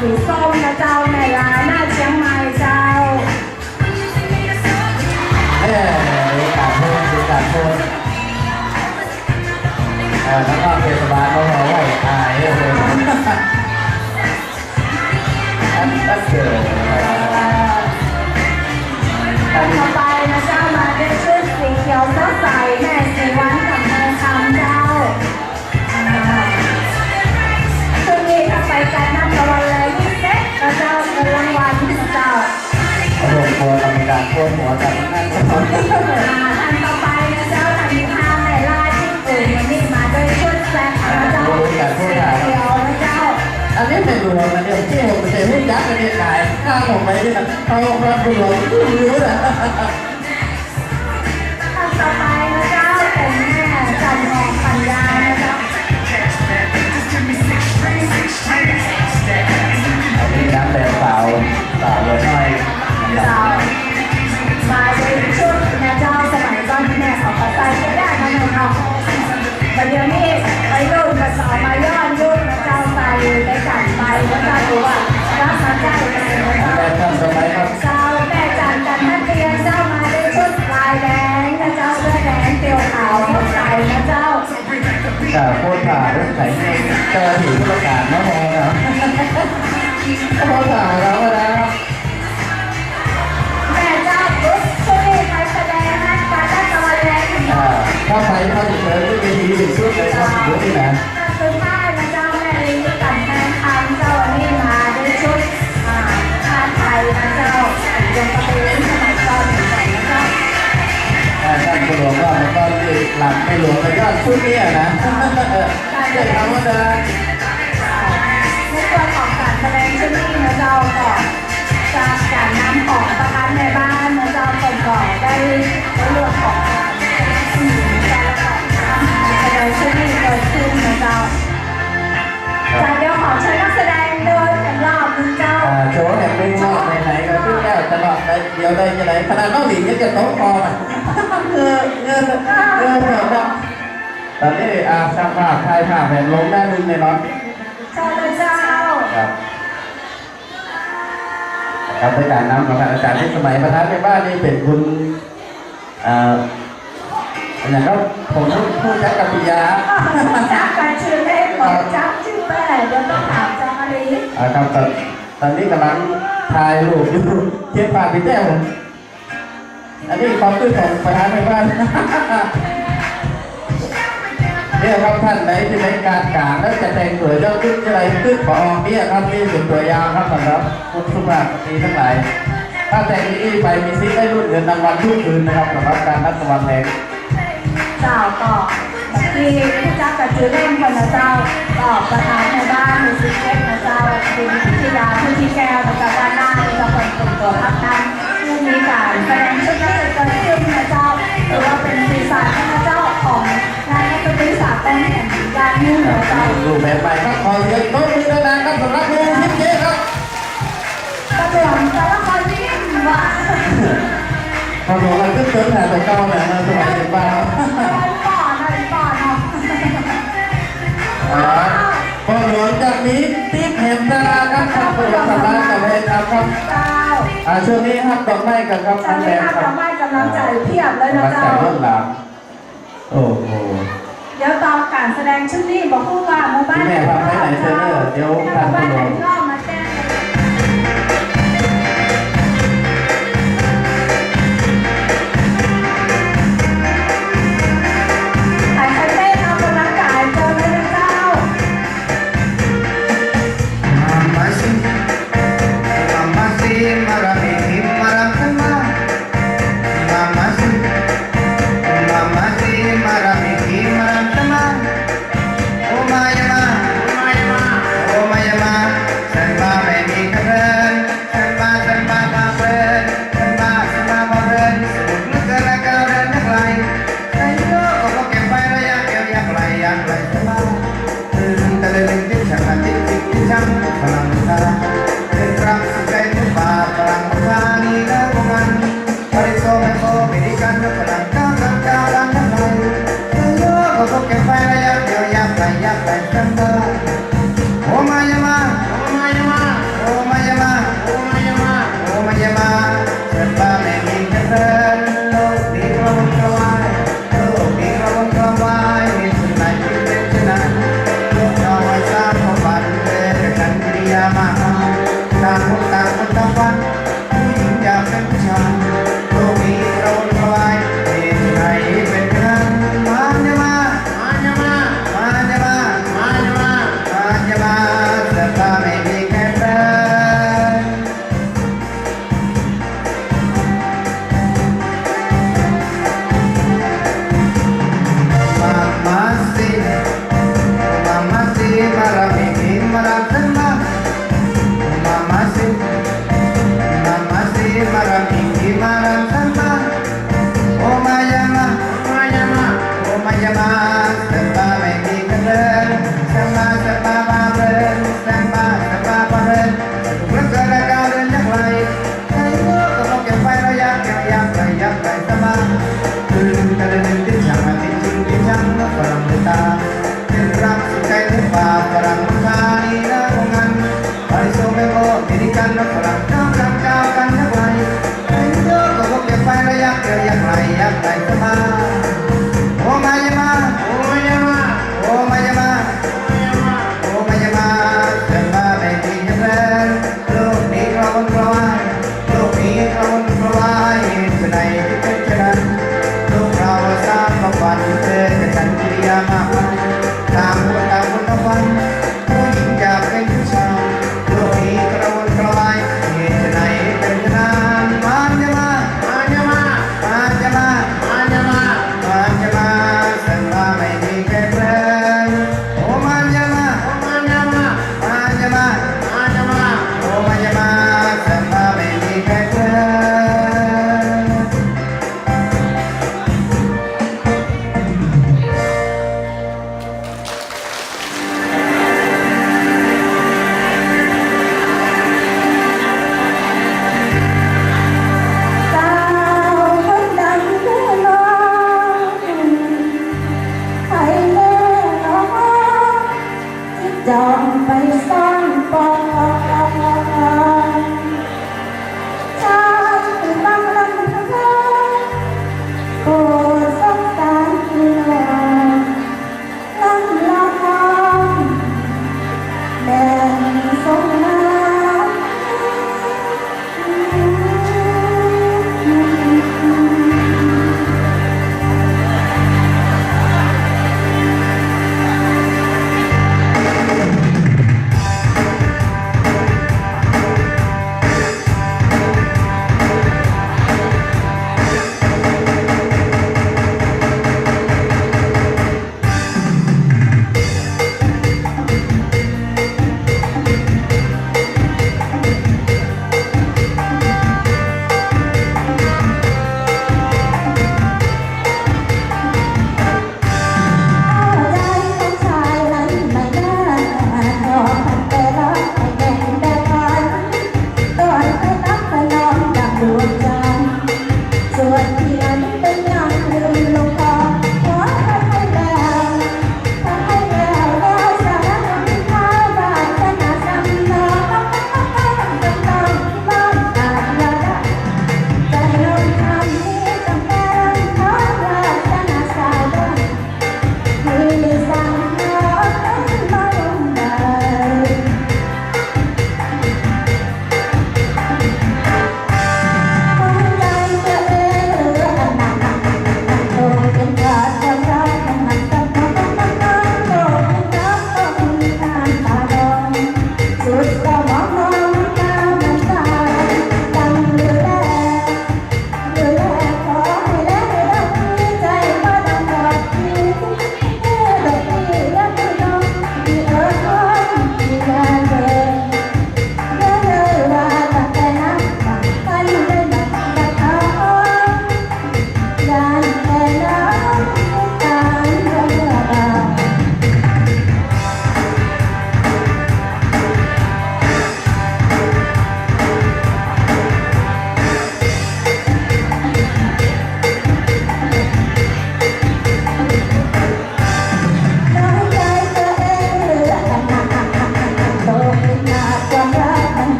สีส้มนะเจ้าแม่ลาหน้าเชียงใหม่เจ้าเอ้ยการพูดคือการพูดเออแล้วก็เทศบาลเขาบอกว่าอายเลยอันอันเกิด ลัวกรรมการพวกหัวกันนั่นอันต่อไปนะเจ้าทันทีห้าแม่ลายที่อื่นวันนี้มาด้วยชุดแซ่บนะเจ้าเขียวนะเจ้าอันนี้เป็นรวมนะเนี่ยที่ผมจะรู้จักกันเนี่ยขายข้างผมไปที่นั่นเขารับรวมรู้นะท่านต่อไปนะเจ้าเป็นแม่จันทองปัญญานะเจ้าอันนี้น้ำแดงสาวสาวเลยน้อยเว่ารักษาใจกันน้ำแดเจ้างท่านสมัยครับเจ้าแม่จันจันนักเรียนเจ้ามาได้ชุดลายแดงนะเจ้าเสื้อแดงเตียวขาวหมดใจนะเจ้าแต่โคตรผ่าเรื่องไข่เจ้าถือประกาศน้องมองนะโคตรผ่าแล้วนะแม่เจ้าปุ๊บชุดนี้ไปแสดงนะการได้ตะวันแรงถ้าใครเข้าถึงเจอที่ดีถึงชุดเลยครับเดี๋ยวที่ไหน หลังไม่หลวงแต่ก็ชุดนี้นะเด็กธรรมดาในส่วนของการแสดงชุดนี้นะเจ้าก็จากการนำของประกันในบ้านนะเจ้าก่อนก่อนได้ได้เรื่องของการสนุนการละครแสดงชุดนี้เกิดขึ้นนะเจ้าจากเดี๋ยวขอเชิญนักแสดงเดินกันรอบนึงเจ้าอ่าโชว์เนี่ยเป็นนอกไหนๆก็ขึ้นแล้วจะนอกได้เดี๋ยวได้จะไหนขนาดน้องหลิงยังจะโต๊ะคอมันเงือเงือเงือเถอะนะ ตอนนี้อาช่างภาพถ่ายภาพแบบลงได้ลึงในน้องเจ้าเจ้าครับครับในการนำของอาจารย์ที่สมัยประธานในบ้านนี่เป็นคุณอ่าอันนั้นก็ผมผู้จัดกับปิยาจับการชื่อเล่นของจับชื่อแม่เดี๋ยวต้องถามจ้ามาลีอ่าครับตอนตอนนี้กำลังถ่ายรูปอยู่เทียบภาพพี่แจ้ว อันนี้ความตื้นของประธานในบ้านเนี่ยครับท่านไหนที่ในการกลางแล้วจะแต่งสวยเจ้าขึ้นอะไรขึ้นปอเนี่ยครับนี่สุดตัวยาวครับสำหรับคุณสุภาพสตรีทั้งหลาย ถ้าแต่งนี้ไปมีสิทธิ์ได้รุ่นเงินรางวัลทุกคืนนะครับสำหรับการนัดรางวัลแทนเจ้าก็ที่ผู้จับกับชื่อเล่นคนนะเจ้าก็ประธานในบ้านมีสิเก็ตนะเจ้าคุณพิธิดาผู้ที่แก้วนะเจ้าด้านหน้าจะเป็นคนตัวพักนั้น ผู้มีการแสดงชุดนี้เกิดขึ้นนะเจ้าหรือว่าเป็นสีสันนะเจ้าของงานนักดนตรีสากลแห่งการยุ่งนะเจ้ารูปแบบใหม่ครับขอเสียงโต๊ะมือดังๆครับสำหรับครูทิพย์เจ๊ครับกระเหลี่ยมแต่ละคนนี่ว่าพอหลวงมันขึ้นเติมหาแต่เก้าเนี่ยนะสมัยเด็กบ้านครับก่อนหน่อยก่อนเนาะอ๋อพอหลวงจากนี้ติ๊บเห็นดาราครับทำประวัติศาสตร์กับเพชรครับครับเจ้า อ่าช่วงนี้ครับดอกไม้กันครับตอนนี้แดงค่ะครัดบอกไม้กำลังใจเพียบเลยนะกำลังใจเจ้าล้นหลามโอ้โหเดี๋ยวตอนการแสดงชุดนี้บอกพูดว่าหมู่บ้านแม่พาไปไหนเซอร์เนอร์เดี๋ยวหท่านมู่บ้านผู้ไหชนม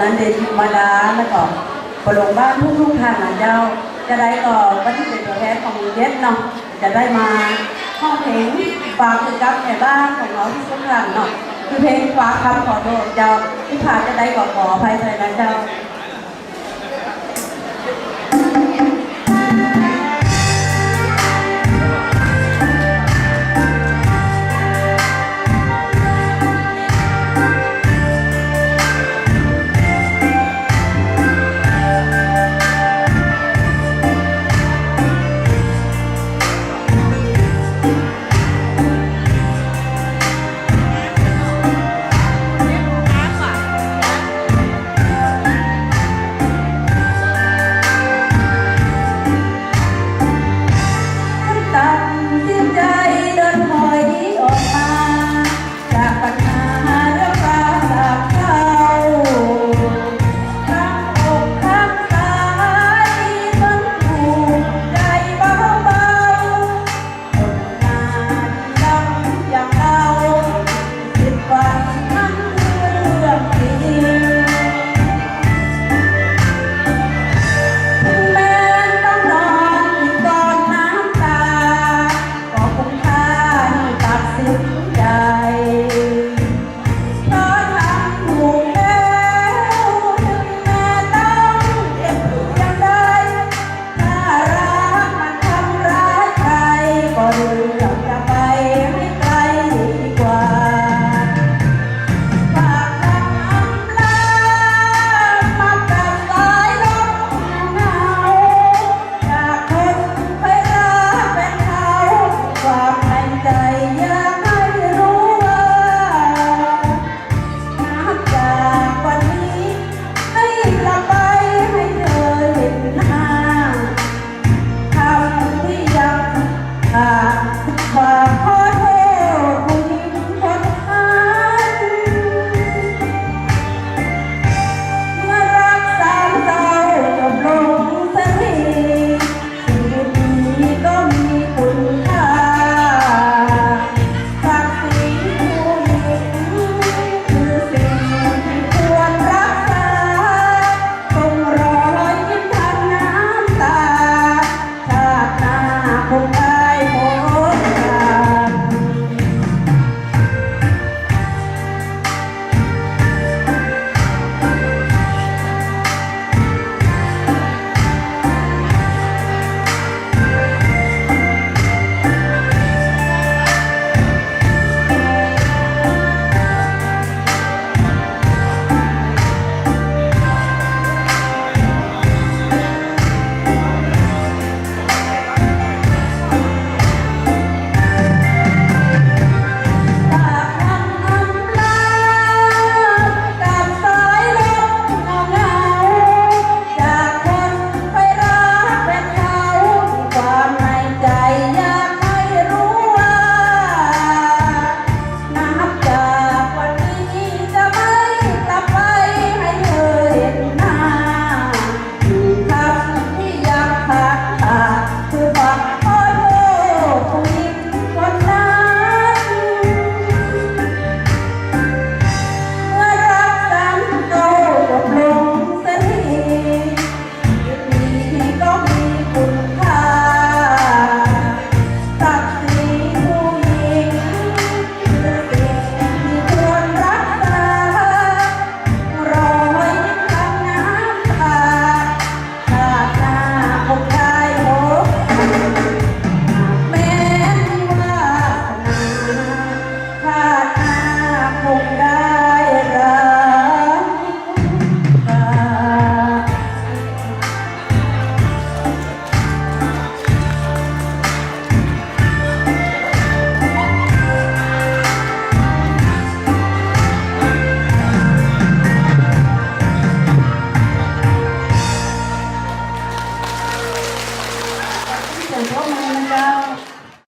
นั้นเดชมาดาแล้วก็ปลงบ้านทุกทุกทางนาเจ้า จะได้ก็วันที่เป็นตัวแทนของเย็ดเนาะจะได้มาห้องเพลงฝากถึงกับแม่บ้านของเราที่สำคัญเนาะคือเพลงฝากคำขอโทษเจ้าที่ผ่านจะได้ก็ขอภัยใลยนะเจ้า